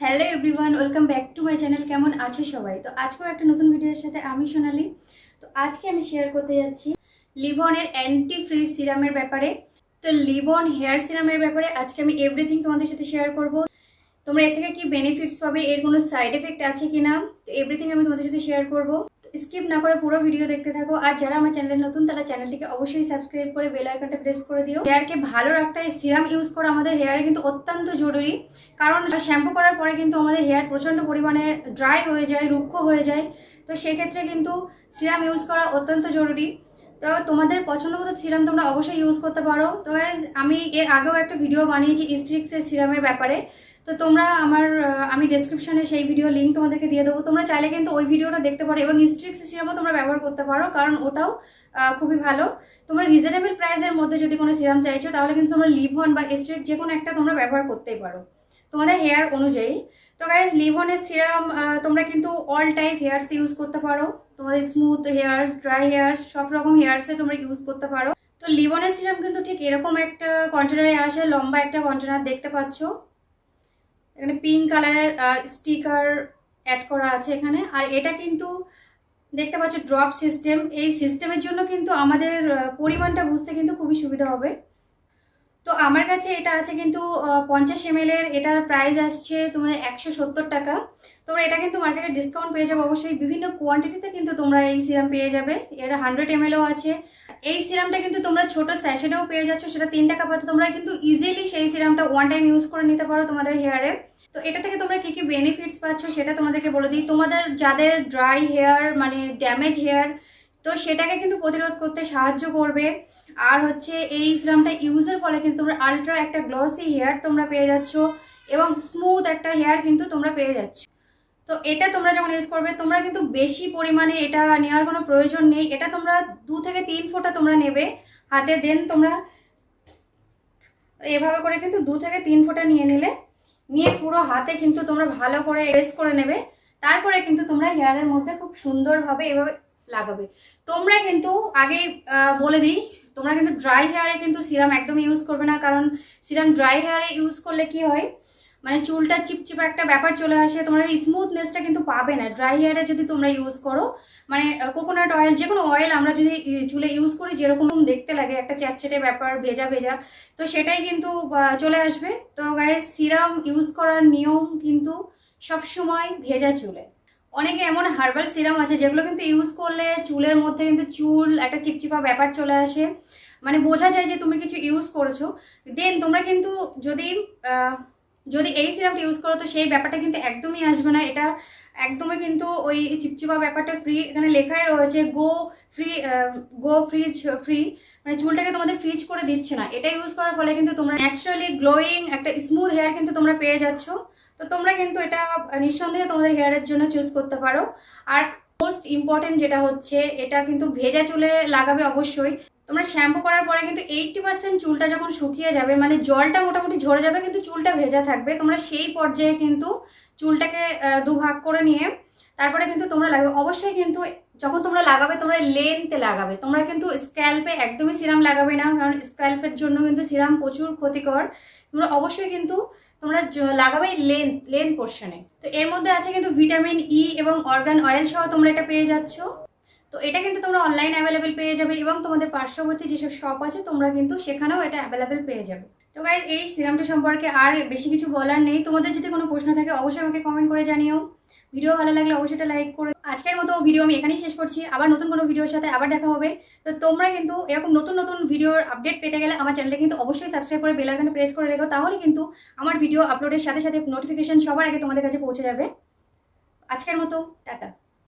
Hello everyone welcome back to my channel কেমন আছো সবাই? তো আজকেও একটা নতুন ভিডিওর সাথে আমি সোনালি। তো আজকে আমি শেয়ার করতে যাচ্ছি লিভনের অ্যান্টি ফ্রিজ সিরামের ব্যাপারে। তো লিভন হেয়ার সিরামের ব্যাপারে আজকে আমি এভরিথিং তোমাদের সাথে শেয়ার করব। তোমরা এর থেকে কি বেনিফিটস পাবে, এর কোনো সাইড এফেক্ট আছে কিনা, তো এভরিথিং আমি তোমাদের সাথে শেয়ার করব। স্কিপ না করে পুরো ভিডিও দেখতে থাকো। আর যারা আমার চ্যানেলে নতুন, তারা চ্যানেলটিকে অবশ্যই সাবস্ক্রাইব করে বেল আইকনটা প্রেস করে দিও। হেয়ারকে ভালো রাখতে সিরাম ইউজ করা আমাদের হেয়ারে কিন্তু অত্যন্ত জরুরি। কারণ শ্যাম্পু করার পরে কিন্তু আমাদের হেয়ার প্রচণ্ড পরিমাণে ড্রাই হয়ে যায়, রুক্ষ হয়ে যায়। তো সেক্ষেত্রে কিন্তু সিরাম ইউজ করা অত্যন্ত জরুরি। তো তোমাদের পছন্দ মতো সিরাম তোমরা অবশ্যই ইউজ করতে পারো। তো আমি এর আগেও একটা ভিডিও বানিয়েছি স্ট্রিক্সের সিরামের ব্যাপারে। তো তোমরা আমার আমি ডেসক্রিপশনে সেই ভিডিও লিঙ্ক তোমাদেরকে দিয়ে দেবো। তোমরা চাইলে কিন্তু ওই ভিডিওটা দেখতে পারো এবং ইস্ট্রিক্স সিরামও তোমরা ব্যবহার করতে পারো, কারণ ওটাও খুবই ভালো। তোমরা রিজনেবল প্রাইসের মধ্যে যদি কোনো সিরাম চাইছো, তাহলে কিন্তু তোমরা লিভন বা স্ট্রিক যে কোনো একটা তোমরা ব্যবহার করতেই পারো। তোমাদের হেয়ার অনুযায়ী। তো গাইজ লিভনের সিরাম তোমরা কিন্তু অল টাইপ হেয়ার্স ইউজ করতে পারো। তোমাদের স্মুথ হেয়ার্স ড্রাই হেয়ার্স সব রকম হেয়ার্সে তোমরা ইউজ করতে পারো। তো লিভনের সিরাম কিন্তু ঠিক এরকম একটা কন্টেনারে আসে, লম্বা একটা কন্টেনার দেখতে পাচ্ছ। এখানে পিঙ্ক কালারের স্টিকার অ্যাড করা আছে এখানে। আর এটা কিন্তু দেখতে পাচ্ছ ড্রপ সিস্টেম এই সিস্টেমের জন্য কিন্তু আমাদের পরিমাণটা বুঝতে কিন্তু খুবই সুবিধা হবে। তো আমার কাছে এটা আছে কিন্তু পঞ্চাশ এম এর। এটার প্রাইস আসছে তোমাদের একশো সত্তর টাকা। তোমরা এটা কিন্তু মার্কেটে ডিসকাউন্ট পেয়ে যাবে। অবশ্যই বিভিন্ন কোয়ান্টিটিতে কিন্তু তোমরা এই সিরাম পেয়ে যাবে। এর হান্ড্রেড এম আছে। এই সিরামটা কিন্তু তোমরা ছোট স্যাশেডেও পেয়ে যাচ্ছ, সেটা তিন টাকা পাতে তোমরা কিন্তু ইজিলি সেই সিরামটা ওয়ান টাইম ইউজ করে নিতে পারো তোমাদের হেয়ারে তো এটা থেকে তোমরা কি কি বেনিফিটস পাচ্ছ সেটা তোমাদেরকে বলে দিই। তোমাদের যাদের ড্রাই হেয়ার মানে ড্যামেজ হেয়ার তো সেটাকে কিন্তু প্রতিরোধ করতে সাহায্য করবে। আর হচ্ছে এই সিরামটা ইউজের ফলে কিন্তু তোমরা আলট্রা একটা গ্লসি হেয়ার তোমরা পেয়ে যাচ্ছ এবং স্মুথ একটা হেয়ার কিন্তু তোমরা পেয়ে যাচ্ছ। তো এটা তোমরা যখন ইউজ করবে, তোমরা কিন্তু বেশি পরিমাণে এটা নেওয়ার কোনো প্রয়োজন নেই। এটা তোমরা দু থেকে তিন ফোঁটা তোমরা নেবে হাতে দেন তোমরা এভাবে করে কিন্তু দু থেকে তিন ফোঁটা নিয়ে নিলে, নিয়ে পুরো হাতে কিন্তু তোমরা ভালো করে রেস্ট করে নেবে। তারপরে কিন্তু তোমরা হেয়ারের মধ্যে খুব সুন্দরভাবে এভাবে লাগাবে। তোমরা কিন্তু আগে বলে দিই, তোমরা কিন্তু ড্রাই হেয়ারে কিন্তু সিরাম একদম ইউজ করবে না, কারণ সিরাম ড্রাই হেয়ারে ইউজ করলে কি হয় মানে চুলটা চিপচিপা একটা ব্যাপার চলে আসে, তোমরা স্মুথনেসটা কিন্তু পাবে না। ড্রাই হেয়ারে যদি তোমরা ইউজ করো মানে কোকোনাট অয়েল যে কোনো অয়েল আমরা যদি চুলে ইউজ করি, যেরকম দেখতে লাগে, একটা চ্যাটচেটে ব্যাপার, ভেজা ভেজা, তো সেটাই কিন্তু চলে আসবে। তো গায়ে সিরাম ইউজ করার নিয়ম কিন্তু সবসময় ভেজা চুলে। অনেকে এমন হার্বাল সিরাম আছে, যেগুলো কিন্তু ইউজ করলে চুলের মধ্যে কিন্তু চুল, একটা চিপচিপা ব্যাপার চলে আসে। মানে বোঝা যায় যে তুমি কিছু ইউজ করেছ। দেন তোমরা কিন্তু যদি যদি এই সিরামটা ইউজ করো, তো সেই ব্যাপারটা কিন্তু একদমই আসবে না। এটা একদমই কিন্তু ওই চিপচিপা ব্যাপারটা ফ্রি এখানে লেখাই রয়েছে go free go frizz free মানে চুলটাকে তোমাদের ফ্রিজ করে দিচ্ছে না। এটা ইউজ করার ফলে কিন্তু তোমরা ন্যাচারালি গ্লোয়িং একটা স্মুথ হেয়ার কিন্তু তোমরা পেয়ে যাচ্ছ। তো তোমরা কিন্তু এটা নিঃসন্দেহে তোমাদের হেয়ারের জন্য চুজ করতে পারো। আর মোস্ট ইম্পর্টেন্ট যেটা হচ্ছে, এটা কিন্তু ভেজা চুলে লাগাবে অবশ্যই। তোমরা শ্যাম্পু করার পরে কিন্তু এইটটি পার্সেন্ট চুলটা যখন শুকিয়ে যাবে মানে জলটা মোটামুটি ঝরে যাবে, কিন্তু চুলটা ভেজা থাকবে, তোমরা সেই পর্যায়ে কিন্তু চুলটাকে দুভাগ করে নিয়ে তারপরে কিন্তু তোমরা লাগাবে। অবশ্যই কিন্তু যখন তোমরা লাগাবে, তোমরা লেন্থে লাগাবে। তোমরা কিন্তু স্ক্যাল্পে একদমই সিরাম লাগাবে না, কারণ স্ক্যাল্পের জন্য কিন্তু সিরাম প্রচুর ক্ষতিকর। তোমরা অবশ্যই কিন্তু তোমরা লাগাবে লেন্থ লেন্থ পোর্শনে তো এর মধ্যে আছে কিন্তু ভিটামিন ই এবং অর্গান অয়েল সহ তোমরা এটা পেয়ে যাচ্ছ। তো এটা কিন্তু তোমরা অনলাইন অ্যাভেলেবেল পেয়ে যাবে এবং তোমাদের পার্শ্ববর্তী যেসব শপ আছে, তোমরা কিন্তু সেখানেও এটা অ্যাভেলেবেল পেয়ে যাবে। তো গাইজ এই সিরামটা সম্পর্কে আর বেশি কিছু বলার নেই। তোমাদের যদি কোনো প্রশ্ন থাকে, অবশ্যই আমাকে কমেন্ট করে জানিও। ভিডিও ভালো লাগলে অবশ্যই এটা লাইক করে আজকের মতো ভিডিও আমি এখানেই শেষ করছি। আবার নতুন কোনো ভিডিওর সাথে আবার দেখা হবে। তো তোমরা কিন্তু এরকম নতুন নতুন ভিডিওর আপডেট পেতে গেলে আমার চ্যানেলে কিন্তু অবশ্যই সাবস্ক্রাইব করে বেল আইকনে প্রেস করে রেখো। তাহলে কিন্তু আমার ভিডিও আপলোডের সাথে সাথে নোটিফিকেশন সবার আগে তোমাদের কাছে পৌঁছে যাবে। আজকের মতো, টাটা।